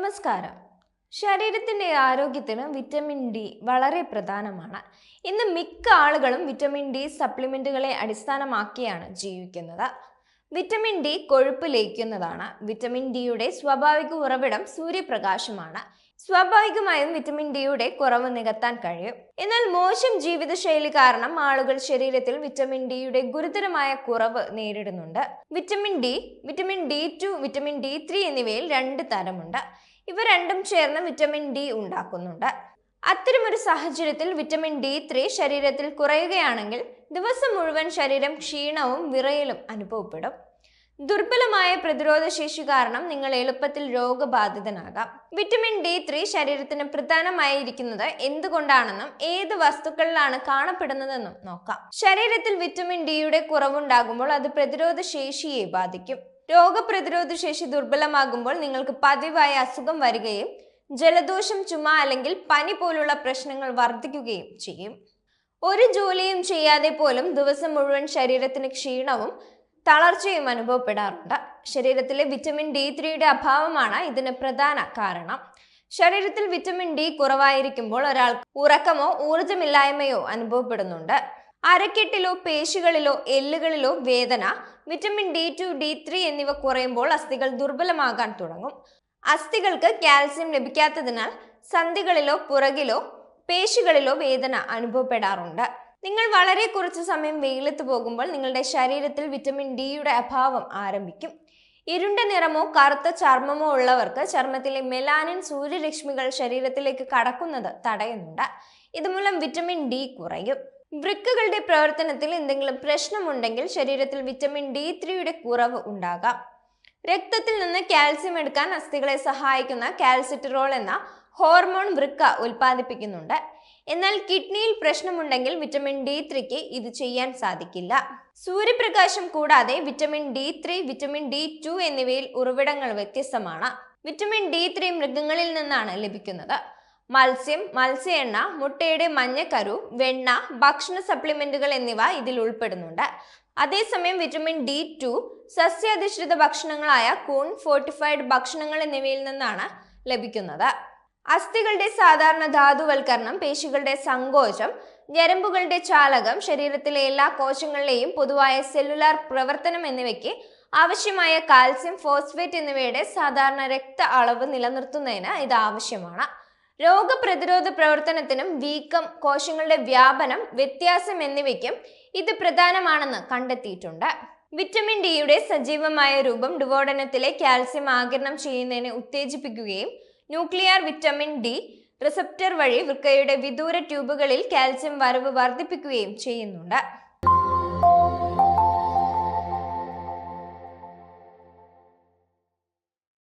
നമസ്കാരം. ശരീരത്തിന്റെ ആരോഗ്യത്തിന് വിറ്റമിൻ ഡി വളരെ പ്രധാനമാണ്. ഇന്ന് മിക്ക ആളുകളും വിറ്റമിൻ ഡി സപ്ലിമെന്റുകളെ അടിസ്ഥാനമാക്കിയാണ് ജീവിക്കുന്നത്. വിറ്റമിൻ ഡി കൊഴുപ്പ് ലയിക്കുന്നതാണ്. വിറ്റമിൻ ഡിയുടെ സ്വാഭാവിക ഉറവിടം സൂര്യപ്രകാശമാണ്. സ്വാഭാവികമായും വിറ്റമിൻ ഡിയുടെ കുറവ് നികത്താൻ കഴിയും. എന്നാൽ മോശം ജീവിതശൈലി കാരണം ആളുകൾ ശരീരത്തിൽ വിറ്റമിൻ ഡിയുടെ ഗുരുതരമായ കുറവ് നേരിടുന്നുണ്ട്. Vitamin D vitamin D two vitamin D three എന്നിവയിൽ രണ്ട് തരമുണ്ട്. ഇവ രണ്ടും ചേർന്ന് വിറ്റമിൻ ഡി ഉണ്ടാക്കുന്നുണ്ട്. അത്തരമൊരു സാഹചര്യത്തിൽ വിറ്റമിൻ ഡി ത്രീ ശരീരത്തിൽ കുറയുകയാണെങ്കിൽ ദിവസം മുഴുവൻ ശരീരം ക്ഷീണവും വിറയലും അനുഭവപ്പെടും. ദുർബലമായ പ്രതിരോധ ശേഷി കാരണം നിങ്ങൾ എളുപ്പത്തിൽ രോഗബാധിതനാകാം. വിറ്റമിൻ ഡി ത്രീ ശരീരത്തിന് പ്രധാനമായിരിക്കുന്നത് എന്തുകൊണ്ടാണെന്നും ഏത് വസ്തുക്കളിലാണ് കാണപ്പെടുന്നതെന്നും നോക്കാം. ശരീരത്തിൽ വിറ്റമിൻ ഡിയുടെ കുറവുണ്ടാകുമ്പോൾ അത് പ്രതിരോധ ശേഷിയെ ബാധിക്കും. രോഗപ്രതിരോധ ശേഷി ദുർബലമാകുമ്പോൾ നിങ്ങൾക്ക് പതിവായ അസുഖം വരികയും ജലദോഷം ചുമ അല്ലെങ്കിൽ പനി പോലുള്ള പ്രശ്നങ്ങൾ വർദ്ധിക്കുകയും ചെയ്യും. ഒരു ജോലിയും ചെയ്യാതെ പോലും ദിവസം മുഴുവൻ ശരീരത്തിന് ക്ഷീണവും തളർച്ചയും അനുഭവപ്പെടാറുണ്ട്. ശരീരത്തിലെ വിറ്റമിൻ ഡി ത്രീയുടെ അഭാവമാണ് ഇതിന് പ്രധാന കാരണം. ശരീരത്തിൽ വിറ്റമിൻ ഡി കുറവായിരിക്കുമ്പോൾ ഒരാൾക്ക് ഉറക്കമോ ഊർജമില്ലായ്മയോ അനുഭവപ്പെടുന്നുണ്ട്. അരക്കെട്ടിലോ പേശികളിലോ എല്ലുകളിലോ വേദന vitamin D two D three എന്നിവ കുറയുമ്പോൾ അസ്ഥികൾ ദുർബലമാകാൻ തുടങ്ങും. അസ്ഥികൾക്ക് കാൽസ്യം ലഭിക്കാത്തതിനാൽ സന്ധികളിലോ പുറകിലോ പേശികളിലോ വേദന അനുഭവപ്പെടാറുണ്ട്. നിങ്ങൾ വളരെ കുറച്ച് സമയം വെയിലത്ത് പോകുമ്പോൾ നിങ്ങളുടെ ശരീരത്തിൽ വിറ്റമിൻ ഡിയുടെ അഭാവം ആരംഭിക്കും. ഇരുണ്ട നിറമോ കറുത്ത ചർമ്മമോ ഉള്ളവർക്ക് ചർമ്മത്തിലെ മെലാനിൻ സൂര്യരശ്മികൾ ശരീരത്തിലേക്ക് കടക്കുന്നത് തടയുന്നുണ്ട്. ഇതുമൂലം വിറ്റമിൻ ഡി കുറയും. വൃക്കകളുടെ പ്രവർത്തനത്തിൽ എന്തെങ്കിലും പ്രശ്നമുണ്ടെങ്കിൽ ശരീരത്തിൽ വിറ്റമിൻ ഡി ത്രീയുടെ കുറവ് ഉണ്ടാകാം. രക്തത്തിൽ നിന്ന് കാൽസ്യം എടുക്കാൻ അസ്ഥികളെ സഹായിക്കുന്ന കാൽസിറ്ററോൾ എന്ന ഹോർമോൺ വൃക്ക ഉൽപ്പാദിപ്പിക്കുന്നുണ്ട്. എന്നാൽ കിഡ്നിയിൽ പ്രശ്നമുണ്ടെങ്കിൽ വിറ്റമിൻ ഡി ത്രീക്ക് ഇത് ചെയ്യാൻ സാധിക്കില്ല. സൂര്യപ്രകാശം കൂടാതെ vitamin D three vitamin D two എന്നിവയിൽ ഉറവിടങ്ങൾ വ്യത്യസ്തമാണ്. വിറ്റമിൻ ഡി ത്രീ മൃഗങ്ങളിൽ നിന്നാണ് ലഭിക്കുന്നത്. മത്സ്യം മത്സ്യ എണ്ണ മുട്ടയുടെ മഞ്ഞക്കരു വെണ്ണ ഭക്ഷണ സപ്ലിമെന്റുകൾ എന്നിവ ഇതിൽ ഉൾപ്പെടുന്നുണ്ട്. അതേസമയം വിറ്റമിൻ ഡി ടു സസ്യാധിഷ്ഠിത ഭക്ഷണങ്ങളായ കൂൺ ഫോർട്ടിഫൈഡ് ഭക്ഷണങ്ങൾ എന്നിവയിൽ നിന്നാണ് ലഭിക്കുന്നത്. അസ്ഥികളുടെ സാധാരണ ധാതുവൽക്കരണം പേശികളുടെ സങ്കോചം ഞരമ്പുകളുടെ ചാലകം ശരീരത്തിലെ എല്ലാ കോശങ്ങളിലെയും പൊതുവായ സെല്ലുലാർ പ്രവർത്തനം എന്നിവയ്ക്ക് ആവശ്യമായ കാൽസ്യം ഫോസ്ഫേറ്റ് എന്നിവയുടെ സാധാരണ രക്ത അളവ് നിലനിർത്തുന്നതിന് ഇത് ആവശ്യമാണ്. രോഗപ്രതിരോധ പ്രവർത്തനത്തിനും വീക്കം കോശങ്ങളുടെ വ്യാപനം വ്യത്യാസം എന്നിവയ്ക്കും ഇത് പ്രധാനമാണെന്ന് കണ്ടെത്തിയിട്ടുണ്ട്. വിറ്റമിൻ ഡിയുടെ സജീവമായ രൂപം ഡിവോഡനത്തിലെ കാൽസ്യം ആകിരണം ചെയ്യുന്നതിനെ ഉത്തേജിപ്പിക്കുകയും ന്യൂക്ലിയർ വിറ്റമിൻ ഡി റിസപ്റ്റർ വഴി വൃക്കയുടെ വിദൂര ട്യൂബുകളിൽ കാൽസ്യം വരവ് വർദ്ധിപ്പിക്കുകയും ചെയ്യുന്നുണ്ട്.